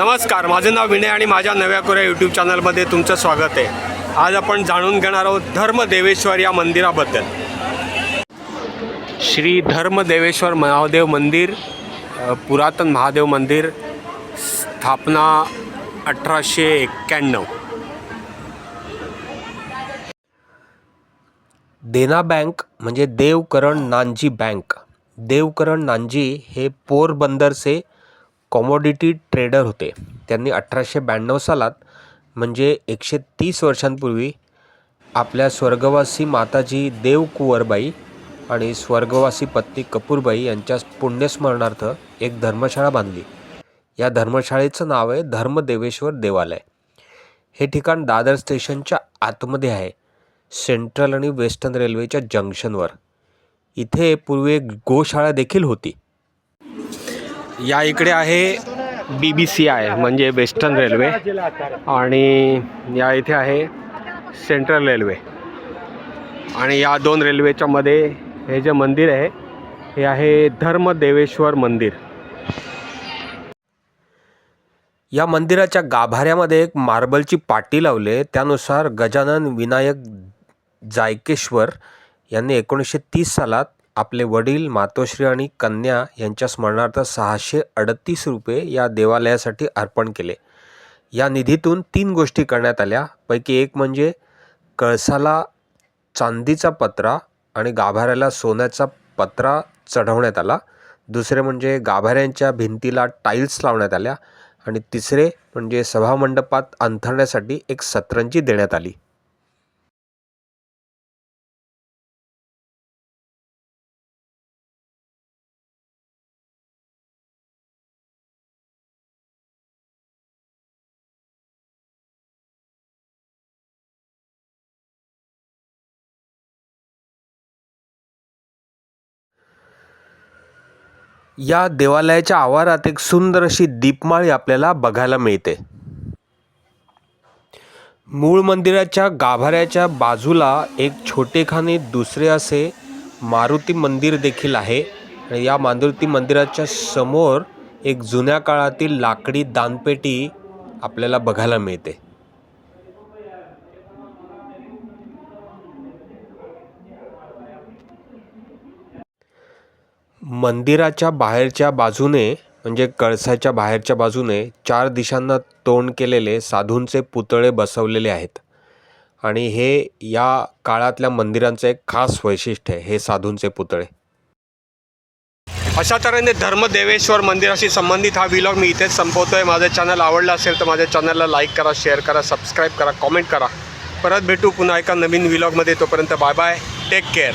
नमस्कार माझं नाव विनय आणि माझ्या नव्या कोऱ्या यूट्यूब चॅनलमध्ये तुमचं स्वागत आहे. आज आपण जाणून घेणार आहोत धर्मदेवेश्वर या मंदिराबद्दल. श्री धर्मदेवेश्वर महादेव मंदिर पुरातन महादेव मंदिर स्थापना अठराशे एक्क्याण्णव. देना बँक म्हणजे देवकरण नानजी बँक. देवकरण नानजी हे पोरबंदरचे कॉमोडिटी ट्रेडर होते. त्यांनी अठराशे ब्याण्णव सालात म्हणजे एकशे तीस वर्षांपूर्वी आपल्या स्वर्गवासी माताजी देव कुंवरबाई आणि स्वर्गवासी पत्नी कपूरबाई यांच्या पुण्यस्मरणार्थ एक धर्मशाळा बांधली. या धर्मशाळेचं नाव आहे धर्मदेवेश्वर देवालय. हे ठिकाण दादर स्टेशनच्या आतमध्ये आहे सेंट्रल आणि वेस्टर्न रेल्वेच्या जंक्शनवर. इथे पूर्वी एक गोशाळा देखील होती. या इकडे आहे बी बी सी आय म्हणजे वेस्टर्न रेल्वे आणि या इथे आहे सेंट्रल रेल्वे आणि या दोन रेल्वेच्या मध्ये हे जे मंदिर आहे हे आहे धर्मदेवेश्वर मंदिर. या मंदिराच्या गाभाऱ्यामध्ये एक मार्बलची पाटी लावले त्यानुसार गजानन विनायक जायकेश्वर यांनी एकोणीसशे तीस सालात आपले वडील मातोश्री आणि कन्या यांच्या स्मरणार्थ सहाशे अडतीस रुपये या देवालयासाठी अर्पण केले. या निधीतून तीन गोष्टी करण्यात आल्या. पैकी एक म्हणजे कळसाला चांदीचा पत्रा आणि गाभाऱ्याला सोन्याचा पत्रा चढवण्यात आला. दुसरे म्हणजे गाभाऱ्यांच्या भिंतीला टाईल्स लावण्यात आल्या. आणि तिसरे म्हणजे सभामंडपात अंथरण्यासाठी एक सतरंजी देण्यात आली. या देवालयाच्या आवारात एक सुंदर अशी दीपमाळी आपल्याला बघायला मिळते. मूळ मंदिराच्या गाभाऱ्याच्या बाजूला एक छोटेखाने दुसरे असे मारुती मंदिर देखील आहे आणि या मारुती मंदिराच्या समोर एक जुन्या काळातील लाकडी दानपेटी आपल्याला बघायला मिळते. मंदिराच्या बाहेरच्या बाजूने म्हणजे कळसाच्या बाहेरच्या बाजूने चार दिशांना तोंड केलेले साधूंचे पुतळे बसवलेले आहेत. आणि हे या काळातल्या मंदिरांचं एक खास वैशिष्ट्य आहे हे साधूंचे पुतळे. अशा तऱ्हेने धर्मदेवेश्वर मंदिराशी संबंधित हा व्हिलॉग मी इथेच संपवतो आहे माझं चॅनल आवडलं असेल तर माझ्या चॅनलला लाईक करा शेअर करा सबस्क्राईब करा कॉमेंट करा. परत भेटू पुन्हा एका नवीन व्हिलॉगमध्ये तोपर्यंत बाय बाय टेक केअर